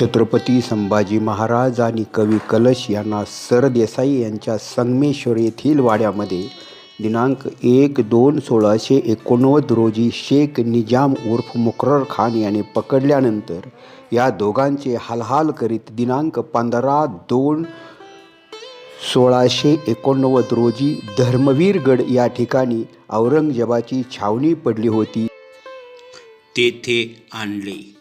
छत्रपती संभाजी महाराज आणि कवी कलश यांना सरदेसाई यांच्या संगमेश्वर येथील वाड्यामध्ये दिनांक एक दोन सोळाशे एकोणनव्वद रोजी शेख निजाम उर्फ मुकरर खान याने पकडल्यानंतर या दोघांचे हालहाल करीत दिनांक पंधरा दोन सोळाशे एकोणनव्वद रोजी धर्मवीरगड या ठिकाणी औरंगजेबाची छावणी पडली होती. तेथे आणले.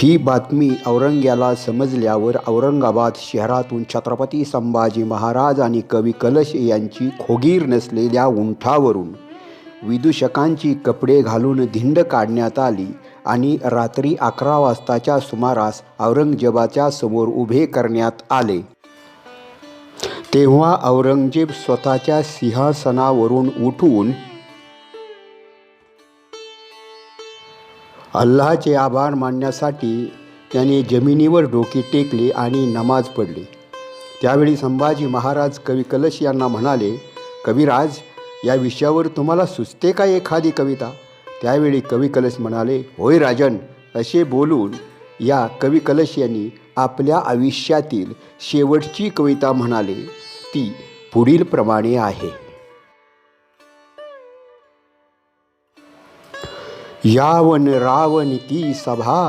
ही बातमी औरंग्याला समजल्यावर औरंगाबाद शहरातून छत्रपती संभाजी महाराज आणि कवी कलश यांची खोगीर नसलेल्या उंठावरून विदूषकांची कपडे घालून धिंड काढण्यात आली आणि रात्री अकरा वाजताच्या सुमारास औरंगजेबाच्या समोर उभे करण्यात आले. तेव्हा औरंगजेब स्वतःच्या सिंहासनावरून उठून अल्लाचे आभार मानण्यासाठी त्याने जमिनीवर डोके टेकले आणि नमाज पडली त्यावेळी संभाजी महाराज कवी कलश यांना म्हणाले कविराज या विषयावर तुम्हाला सुचते का एखादी कविता? त्यावेळी कवी कलश म्हणाले होय राजन असे बोलून या कवी कलश यांनी आपल्या आयुष्यातील शेवटची कविता म्हणाले. ती पुढील प्रमाणे आहे. यावन रावण ती सभा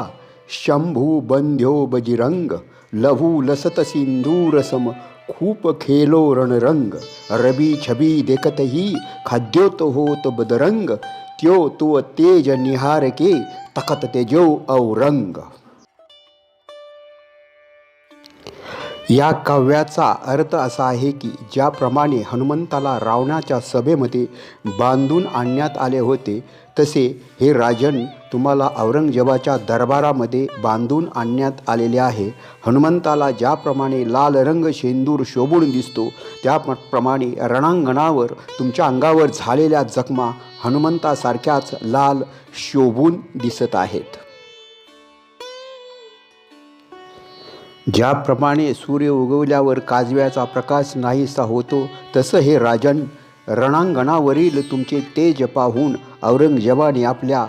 शंभू बंध्यो बजिरंग लहू लसत सिंदूर सम खूप खेलो रणरंग रबी छबी देखतही खाद्योत होत बदरंग त्यो तो तेज निहार के तखत तेजो औरंग. या काव्याचा अर्थ असा आहे की ज्याप्रमाणे हनुमंताला रावणाच्या सभेमध्ये बांधून आणण्यात आले होते तसे हे राजन तुम्हाला औरंगजेबाच्या दरबारामध्ये बांधून आणण्यात आलेले आहे. हनुमंताला ज्याप्रमाणे लाल रंग शेंदूर शोभून दिसतो त्याप्रमाणे रणांगणावर तुमच्या अंगावर झालेल्या जखमा हनुमंतासारख्याच लाल शोभून दिसत आहेत. ज्याप्रमाणे सूर्य उगवल्यावर काजव्याचा प्रकाश नाहीसा होतो तसं हे राजन रणांगणावरील तुमचे तेज पाहून औरंगजेबाने आपल्या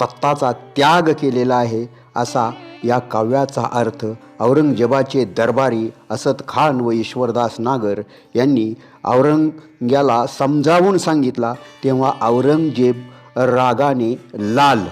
तत्ताचा त्याग केलेला आहे असा या काव्याचा अर्थ औरंगजेबाचे दरबारी असद खान व ईश्वरदास नागर यांनी औरंग्याला समजावून सांगितला तेव्हा औरंगजेब रागाने लाल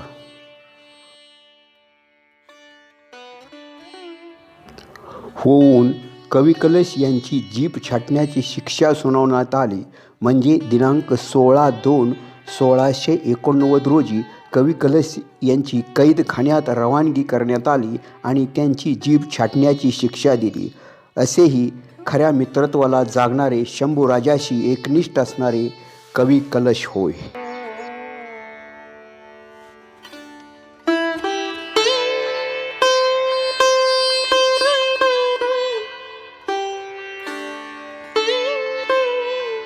होऊन कवी कलश यांची जीप छाटण्याची शिक्षा सुनावण्यात आली. म्हणजे दिनांक सोळा दोन सोळाशे एकोणनव्वद रोजी कवी कलश यांची कैदखान्यात रवानगी करण्यात आली आणि त्यांची जीभ छाटण्याची शिक्षा दिली. असेही खऱ्या मित्रत्वाला जागणारे शंभूराजाशी एकनिष्ठ असणारे कवी कलश होय.